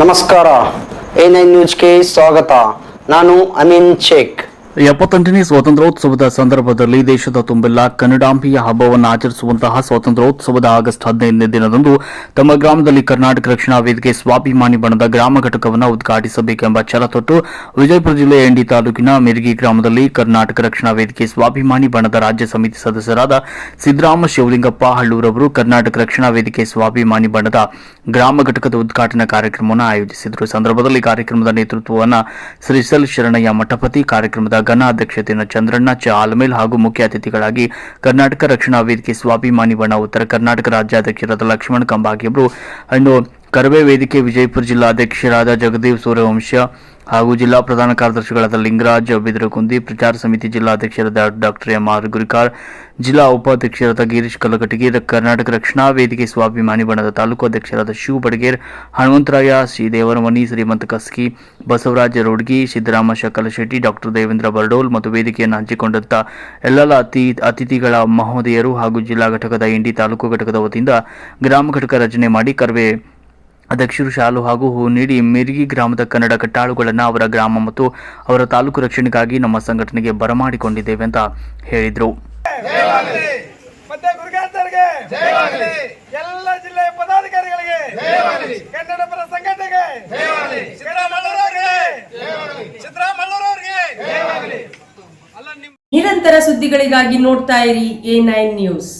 ನಮಸ್ಕಾರ. A nine ನ್ಯೂಸ್ಗೆ ಸ್ವಾಗತ. ನಾನು ಅಮೀನ್ ಶೇಖ್. ಎಪ್ಪತ್ತೆಂಟನೇ ಸ್ವಾತಂತ್ರ್ಯೋತ್ಸವದ ಸಂದರ್ಭದಲ್ಲಿ ದೇಶದ ತುಂಬೆಲ್ಲ ಕನ್ನಡಾಂಬಿಯ ಹಬ್ಬವನ್ನು ಆಚರಿಸುವಂತಹ ಸ್ವಾತಂತ್ರ್ಯೋತ್ಸವದ ಆಗಸ್ಟ್ ಹದಿನೈದನೇ ದಿನದಂದು ತಮ್ಮ ಗ್ರಾಮದಲ್ಲಿ ಕರ್ನಾಟಕ ರಕ್ಷಣಾ ವೇದಿಕೆ ಸ್ವಾಭಿಮಾನಿ ಬಣದ ಗ್ರಾಮ ಘಟಕವನ್ನು ಉದ್ಘಾಟಿಸಬೇಕೆಂಬ ಛಲ ತೊಟ್ಟು ವಿಜಯಪುರ ಜಿಲ್ಲೆಯ ಎಂಡಿ ತಾಲೂಕಿನ ಮಿರ್ಗಿ ಗ್ರಾಮದಲ್ಲಿ ಕರ್ನಾಟಕ ರಕ್ಷಣಾ ವೇದಿಕೆ ಸ್ವಾಭಿಮಾನಿ ಬಣದ ರಾಜ್ಯ ಸಮಿತಿ ಸದಸ್ಯರಾದ ಸಿದ್ದರಾಮ ಶಿವಲಿಂಗಪ್ಪ ಹಳ್ಳೂರವರು ಕರ್ನಾಟಕ ರಕ್ಷಣಾ ವೇದಿಕೆ ಸ್ವಾಭಿಮಾನಿ ಬಣದ ಗ್ರಾಮ ಘಟಕದ ಉದ್ಘಾಟನಾ ಕಾರ್ಯಕ್ರಮವನ್ನು ಆಯೋಜಿಸಿದರು. ಸಂದರ್ಭದಲ್ಲಿ ಕಾರ್ಯಕ್ರಮದ ನೇತೃತ್ವವನ್ನು ಶ್ರೀಸಲ್ ಶರಣಯ್ಯ ಮಠಪತಿ, ಕಾರ್ಯಕ್ರಮದ ಘನ ಅಧ್ಯಕ್ಷತೆಯನ್ನು ಚಂದ್ರಣ್ಣ ಚ ಆಲಮೇಲ್ ಹಾಗೂ ಮುಖ್ಯ ಅತಿಥಿಗಳಾಗಿ ಕರ್ನಾಟಕ ರಕ್ಷಣಾ ವೇದಿಕೆ ಸ್ವಾಭಿಮಾನಿ ಬಣ ಉತ್ತರ ಕರ್ನಾಟಕ ರಾಜ್ಯಾಧ್ಯಕ್ಷರಾದ ಲಕ್ಷ್ಮಣ ಕಂಬಾಗಿ ಅವರು ಇನ್ನು ಕರವೇ ವೇದಿಕೆ ವಿಜಯಪುರ ಜಿಲ್ಲಾಧ್ಯಕ್ಷರಾದ ಜಗದೀವ್ ಸೂರ್ಯವಂಶ ಹಾಗೂ ಜಿಲ್ಲಾ ಪ್ರಧಾನ ಕಾರ್ಯದರ್ಶಿಗಳಾದ ಲಿಂಗರಾಜ್ ಬಿದರಕುಂದಿ ಪ್ರಚಾರ ಸಮಿತಿ ಜಿಲ್ಲಾಧ್ಯಕ್ಷರಾದ ಡಾಕ್ಟರ್ ಎಂ ಆರ್ ಗುರಿಕಾರ್ ಜಿಲ್ಲಾ ಉಪಾಧ್ಯಕ್ಷರಾದ ಗಿರೀಶ್ ಕಲಕಟಗಿ ಕರ್ನಾಟಕ ರಕ್ಷಣಾ ವೇದಿಕೆ ಸ್ವಾಭಿಮಾನಿ ಬಣದ ತಾಲೂಕು ಅಧ್ಯಕ್ಷರಾದ ಶಿವ ಬಡಗೇರ್, ಹನುಮಂತರಾಯ ಶ್ರೀ ದೇವರಮಣಿ ಶ್ರೀಮಂತ ಕಸ್ಕಿ ಬಸವರಾಜ ರೋಡ್ಗಿ ಸಿದ್ದರಾಮ ಶಕಲಶೆಟ್ಟಿ ಡಾಕ್ಟರ್ ದೇವೇಂದ್ರ ಬರ್ಡೋಲ್ ಮತ್ತು ವೇದಿಕೆಯನ್ನು ಹಂಚಿಕೊಂಡಂತ ಎಲ್ಲ ಅತಿ ಅತಿಥಿಗಳ ಮಹೋದಯರು ಹಾಗೂ ಜಿಲ್ಲಾ ಘಟಕದ ಇಂಡಿ ತಾಲೂಕು ಘಟಕದ ವತಿಯಿಂದ ಗ್ರಾಮ ಘಟಕ ರಚನೆ ಮಾಡಿ ಕರ್ವೆ ಅಧ್ಯಕ್ಷರು ಶಾಲು ಹಾಗೂ ಹೂ ನೀಡಿ ಮಿರ್ಗಿ ಗ್ರಾಮದ ಕನ್ನಡ ಕಟ್ಟಾಳುಗಳನ್ನು ಅವರ ಗ್ರಾಮ ಮತ್ತು ಅವರ ತಾಲೂಕು ರಕ್ಷಣೆಗಾಗಿ ನಮ್ಮ ಸಂಘಟನೆಗೆ ಬರಮಾಡಿಕೊಂಡಿದ್ದೇವೆ ಅಂತ ಹೇಳಿದರು. ಮತ್ತೆ ಗುರುಗಾಂತರಿಗೆ ಎಲ್ಲ ಜಿಲ್ಲೆಯ ಪದಾಧಿಕಾರಿಗಳಿಗೆ ಕನ್ನಡ ಪರ ಸಂಘಟನೆಗೆ ಸಿದ್ದರಾಮಯ್ಯನವರಿಗೆ ಸಿದ್ದರಾಮಯ್ಯನವರಿಗೆ ಅಲ್ಲ ನಿಮ್ ನಿರಂತರ ಸುದ್ದಿಗಳಿಗಾಗಿ ನೋಡ್ತಾ ಇರಿ ಎ ನೈನ್ ನ್ಯೂಸ್.